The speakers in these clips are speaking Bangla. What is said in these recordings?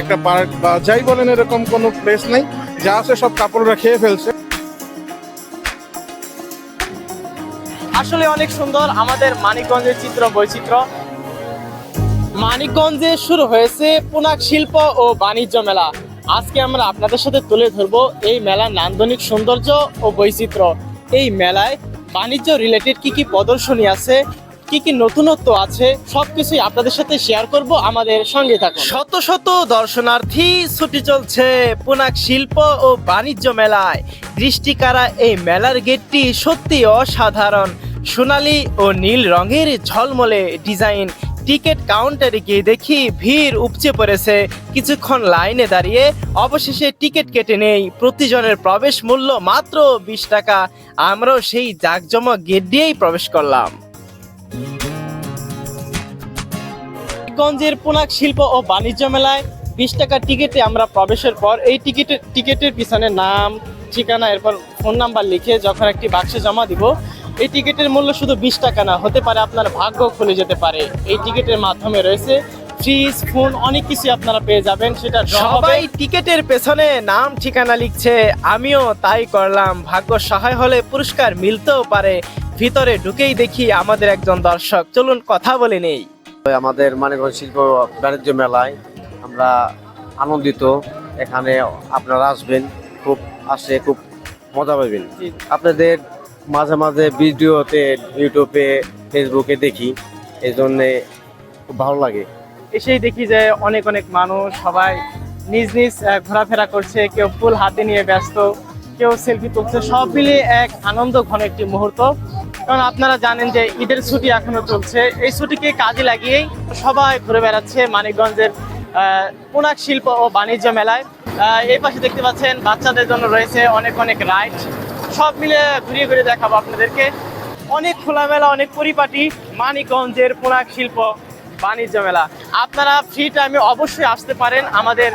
একটা পার্ক বা যাই বলেন এরকম কোনো প্লেস নেই, যা আছে সব কাপড়রা খেয়ে ফেলছে। আসলে অনেক সুন্দর আমাদের মানিকগঞ্জের চিত্র বৈচিত্র্য। মানিকগঞ্জে শুরু হয়েছে পুনাক শিল্প ও বাণিজ্য মেলা। আজকে আমরা আপনাদের সাথে তুলে ধরবো এই মেলার নান্দনিক সৌন্দর্য ও বৈচিত্র্য। এই মেলায় বাণিজ্য রিলেটেড কি কি প্রদর্শনী আছে কি কি নতুনত্ব আছে, সবকিছুই আপনাদের সাথে শেয়ার করব আমাদের সঙ্গে থাকুন। শত শত দর্শনার্থী ছুটি চলছে পুনাক শিল্প ও বাণিজ্য মেলায়। দৃষ্টিকারা এই মেলার গেটটি সত্যি অসাধারণ। সোনালী ও নীল রঙের ঝলমলে ডিজাইন। টিকিট কাউন্টারে গিয়ে দেখি ভিড় উপচে পড়েছে। কিছুক্ষণ লাইনে দাঁড়িয়ে অবশেষে টিকিট কেটে নেই। প্রতিজনের প্রবেশ মূল্য মাত্র বিশ টাকা। আমরাও সেই জাঁকজমক গেট দিয়েই প্রবেশ করলাম। গঞ্জের পুনাক শিল্প ও বাণিজ্য মেলায় বিশ টাকার টিকিটে আমরা প্রবেশের পর এই টিকিটের টিকিটের পিছনে নাম, ঠিকানা, এরপর ফোন নাম্বার লিখে যখন একটি বাক্সে জমা দিব, এই টিকিটের মূল্য শুধু বিশ টাকা না, হতে পারে আপনার ভাগ্য খুলে যেতে পারে। এই টিকিটের মাধ্যমে রয়েছে ফ্রিজ, ফোন, অনেক কিছু আপনারা পেয়ে যাবেন, সেটা সবাই টিকিটের পেছনে নাম, ঠিকানা লিখছে, আমিও তাই করলাম। ভাগ্য সহায় হলে পুরস্কার মিলতেও পারে, ভিতরে ঢুকেই দেখি আমাদের একজন দর্শক। চলুন কথা বলে নেই। আমাদের মানিকগঞ্জ শিল্প বাণিজ্য মেলায়। আমরা আনন্দিত। এখানে আপনারা আসবেন খুব আসে খুব মজা পাবেন। আপনাদের মাঝে মাঝে ভিডিওতে ইউটিউবে ফেসবুকে দেখি। এই জন্যে খুব ভালো লাগে। এসেই দেখি যে অনেক অনেক মানুষ সবাই নিজ নিজ ঘোরাফেরা করছে। কেউ ফুল হাতে নিয়ে ব্যস্ত কেউ সেলফি তুলছে। সব মিলিয়ে এক আনন্দ ঘন একটি মুহূর্ত। কারণ আপনারা জানেন যে ঈদের ছুটি এখনও চলছে। এই ছুটিকে কাজে লাগিয়েই সবাই ঘুরে বেড়াচ্ছে মানিকগঞ্জের পোনাক শিল্প ও বাণিজ্য মেলায়। এই পাশে দেখতে পাচ্ছেন, বাচ্চাদের জন্য রয়েছে অনেক অনেক রাইড। সব মিলে ঘুরিয়ে ঘুরিয়ে দেখাবো আপনাদেরকে। অনেক খোলামেলা, অনেক পরিপাটি মানিকগঞ্জের পোনাক শিল্প। বাণিজ্য মেলা। আপনারা ফ্রি টাইমে অবশ্যই আসতে পারেন আমাদের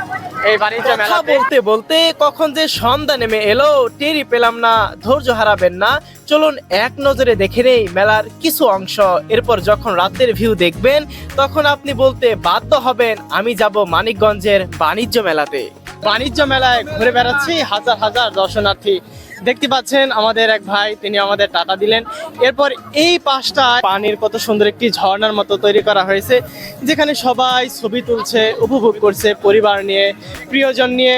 এই বাণিজ্য মেলা বলতে বলতে কখন যে সন্ধ্যা নেমে এলো টেরি পেলাম না ধৈর্য হারাবেন না। চলুন এক নজরে দেখে নেই মেলার কিছু অংশ। এরপর যখন রাতের ভিউ দেখবেন তখন আপনি বলতে বাধ্য হবেন আমি যাব মানিকগঞ্জের বাণিজ্য মেলাতে। বাণিজ্য মেলায় ঘুরে বেড়াচ্ছি হাজার হাজার দর্শনার্থী। দেখতে পাচ্ছেন আমাদের এক ভাই, তিনি আমাদের টাটা দিলেন। এরপর এই পাশটা পানির কত সুন্দর একটি ঝর্ণার মতো তৈরি করা হয়েছে, যেখানে সবাই ছবি তুলছে, উপভোগ করছে পরিবার নিয়ে, প্রিয়জন নিয়ে।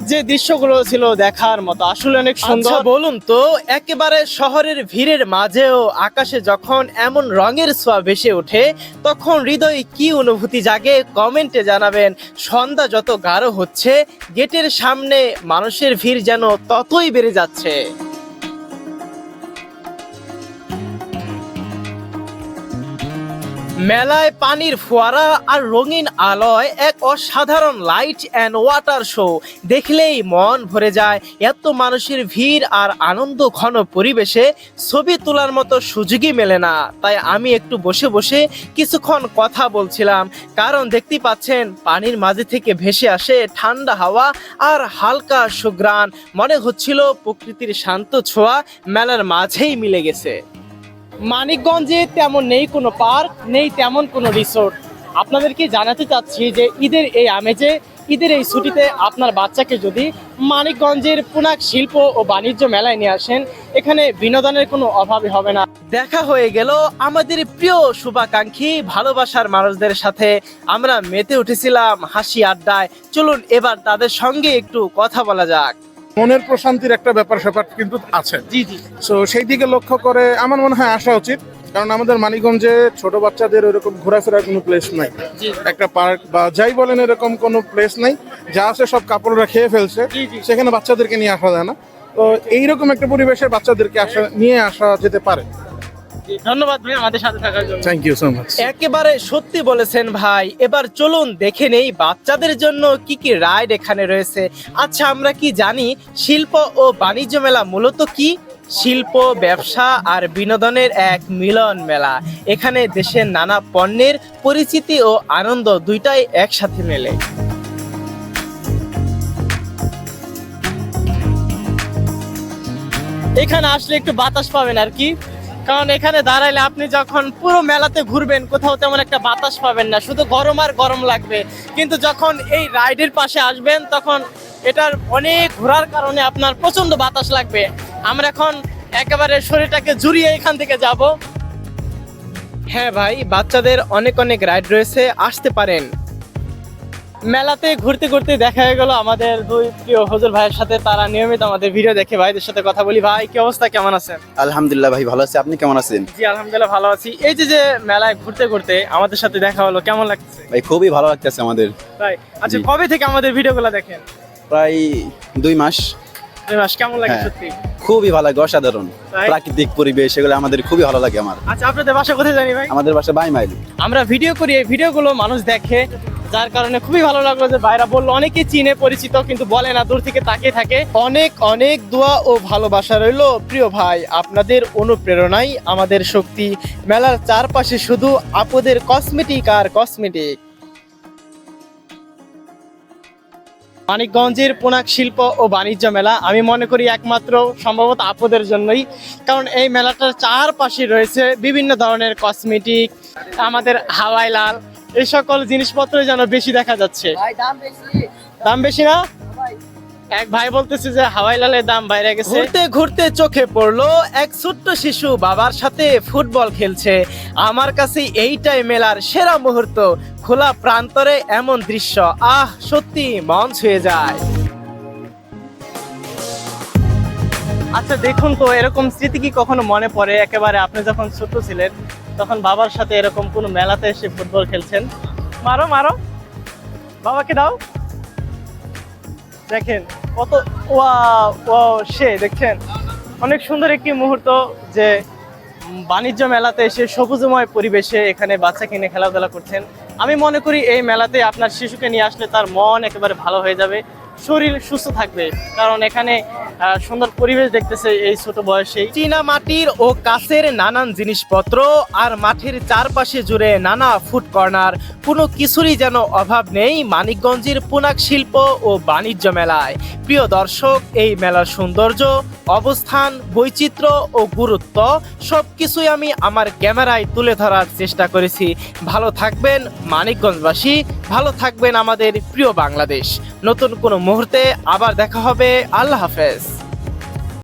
যে দৃশ্যগুলো ছিল দেখার মতো আসলে অনেক সুন্দর। আচ্ছা, বলুন তো একেবারে শহরের ভিড়ের মাঝেও আকাশে যখন এমন রঙের ছোঁয়া ভেসে ওঠে তখন হৃদয়ে কি অনুভূতি জাগে? কমেন্টে জানাবেন। সন্ধ্যা যত গাঢ় হচ্ছে গেটের সামনে মানুষের ভিড় যেন ততই বেড়ে যাচ্ছে। মেলায় পানির ফোয়ারা আর রঙিন আলোয় এক অসাধারণ লাইট অ্যান্ড ওয়াটার শো দেখলেই মন ভরে যায়। এত মানুষের ভিড় আর আনন্দ ঘন পরিবেশে ছবি তোলার মতো সুযোগই মেলে না। তাই আমি একটু বসে বসে কিছুক্ষণ কথা বলছিলাম। কারণ দেখতে পাচ্ছেন, পানির মাঝে থেকে ভেসে আসে ঠান্ডা হাওয়া আর হালকা সুগ্রাণ মনে হচ্ছিল প্রকৃতির শান্ত ছোঁয়া মেলার মাঝেই মিলে গেছে। মানিকগঞ্জে তেমন নেই কোনো পার্ক, নেই তেমন কোনো রিসোর্ট আপনাদেরকে জানাতে চাচ্ছি যে ঈদের এই আমেজে, ঈদের এই ছুটিতে আপনার বাচ্চাকে যদি মানিকগঞ্জের পুনাক শিল্প ও বাণিজ্য মেলায় নিয়ে আসেন, এখানে বিনোদনের কোনো অভাবই হবে না। দেখা হয়ে গেল আমাদের প্রিয় শুভাকাঙ্ক্ষী, ভালোবাসার মানুষদের সাথে আমরা মেতে উঠেছিলাম হাসি আড্ডায়। চলুন এবার তাদের সঙ্গে একটু কথা বলা যাক। মনের প্রশান্তির একটা ব্যাপার স্যাপার কিন্তু আছে। জি জি। সো সেই দিকে লক্ষ্য করে আমার মনে হয় আসা উচিত কারণ আমাদের মানিকগঞ্জে ছোট বাচ্চাদের ওরকম ঘোরাফেরার কোনো প্লেস নাই। একটা পার্ক বা যাই বলেন এরকম কোনো প্লেস নাই যা আছে সব কাপড়রা খেয়ে ফেলছে। সেখানে বাচ্চাদেরকে নিয়ে আসা যায় না। তো এইরকম একটা পরিবেশে বাচ্চাদেরকে আসা নিয়ে আসা যেতে পারে। ধন্যবাদ ভাই আমাদের সাথে থাকার জন্য। থ্যাংক ইউ সো মাচ একেবারে সত্যি বলেছেন ভাই এবার চলুন দেখে নেই বাচ্চাদের জন্য কি কি রাইড এখানে রয়েছে। আচ্ছা আমরা কি জানি শিল্প ও বাণিজ্য মেলা মূলত কি? শিল্প ব্যবসা আর বিনোদনের এক মিলন মেলা। এখানে দেশের নানা পণ্যের পরিচিতি ও আনন্দ দুইটাই একসাথে মেলে। এখানে আসলে একটু বাতাস পাবেন আর কি। কারণ এখানে দাঁড়াইলে আপনি যখন পুরো মেলাতে ঘুরবেন, কোথাও তেমন একটা বাতাস পাবেন না। শুধু গরম আর গরম লাগবে। কিন্তু যখন এই রাইডের পাশে আসবেন, তখন এটার অনেক ঘোরার কারণে আপনার প্রচণ্ড বাতাস লাগবে। আমরা এখন একেবারে শরীরটাকে জুড়িয়ে এখান থেকে যাব। হ্যাঁ ভাই, বাচ্চাদের অনেক অনেক রাইড রয়েছে, আসতে পারেন। মেলাতে ঘুরতে ঘুরতে দেখা হয়ে গেল আমাদের দুই প্রিয় হজুর ভাইয়ের সাথে। তারা নিয়মিত আমাদের ভিডিও দেখে ভাইদের সাথে কথা বলি। ভাই কি অবস্থা? কেমন আছেন? আলহামদুলিল্লাহ ভাই ভালো আছি। আপনি কেমন আছেন? জি আলহামদুলিল্লাহ ভালো আছি। এই যে যে মেলায় ঘুরতে ঘুরতে আমাদের সাথে দেখা হলো কেমন লাগছে? ভাই খুবই ভালো লাগতেছে আমাদের। ভাই আচ্ছা কবে থেকে আমাদের ভিডিওগুলো দেখেন? প্রায় দুই মাস। কেমন লাগে হ্যাঁ। সত্যি? খুবই ভালো লাগে অসাধারণ। প্রাকৃতিক পরিবেশ এগুলো আমাদের খুবই ভালো লাগে আমার। আচ্ছা আপনাদের বাসা কোথায় জানি ভাই? আমাদের বাসা বাই মাইল আমরা ভিডিও করি এই ভিডিওগুলো মানুষ দেখে যার কারণে খুবই ভালো লাগল যে ভাইরা বলল অনেকে চিনে পরিচিত কিন্তু বলে না দূর থেকে তাকিয়ে থাকে। অনেক অনেক দোয়া ও ভালোবাসা রইল। প্রিয় ভাই আপনাদের অনুপ্রেরণাই আমাদের শক্তি। মেলার চারপাশে শুধু আপদের কসমেটিক আর কসমেটিক মানিকগঞ্জের পোনাক শিল্প ও বাণিজ্য মেলা আমি মনে করি একমাত্র সম্ভবত আপদের জন্যই। কারণ এই মেলাটার চারপাশে রয়েছে বিভিন্ন ধরনের কসমেটিক আমাদের হাওয়াই লাল এই সকল জিনিসপত্র যেন বেশি দেখা যাচ্ছে। দাম বেশি না? এক ভাই বলতেছে যে হাওয়াই লালের দাম বাইরে গেছে। ঘুরতে ঘুরতে চোখে পড়ল এক ছোট্ট শিশু বাবার সাথে ফুটবল খেলছে। আমার কাছে এইটাই মেলার সেরা মুহূর্ত খোলা প্রান্তরে এমন দৃশ্য। আহ সত্যি মন ছুঁয়ে যায়। আচ্ছা দেখুন তো এরকম স্মৃতি কি কখনো মনে পড়ে? একেবারে আপনি যখন ছোট ছিলেন তখন বাবার সাথে এরকম কোনো মেলাতে এসে ফুটবল খেলছেন? মারো মারো। বাবাকে দাও। দেখেন। কত, ওয়া ও সে দেখছেন। অনেক সুন্দর একটি মুহূর্ত যে বাণিজ্য মেলাতে এসে সবুজময় পরিবেশে এখানে বাচ্চা কিনে খেলাধুলা করছেন। আমি মনে করি এই মেলাতে আপনার শিশুকে নিয়ে আসলে তার মন একেবারে ভালো হয়ে যাবে। শরীর সুস্থ থাকবে। কারণ এখানে সুন্দর পরিবেশ দেখতেছে এই ছোট বয়সে। চীনা মাটির ও কাছের নানান জিনিসপত্র আর মাঠের চারপাশে জুড়ে নানা ফুড কর্নার কোনো কিছুরই যেন অভাব নেই মানিকগঞ্জের পুনাক শিল্প ও বাণিজ্য মেলায়। প্রিয় দর্শক, এই মেলার সৌন্দর্য, অবস্থান, বৈচিত্র্য ও গুরুত্ব সব কিছুই আমি আমার ক্যামেরায় তুলে ধরার চেষ্টা করেছি। ভালো থাকবেন মানিকগঞ্জবাসী, ভালো থাকবেন আমাদের প্রিয় বাংলাদেশ। নতুন কোনো মুহূর্তে আবার দেখা হবে। আল্লাহ হাফেজ।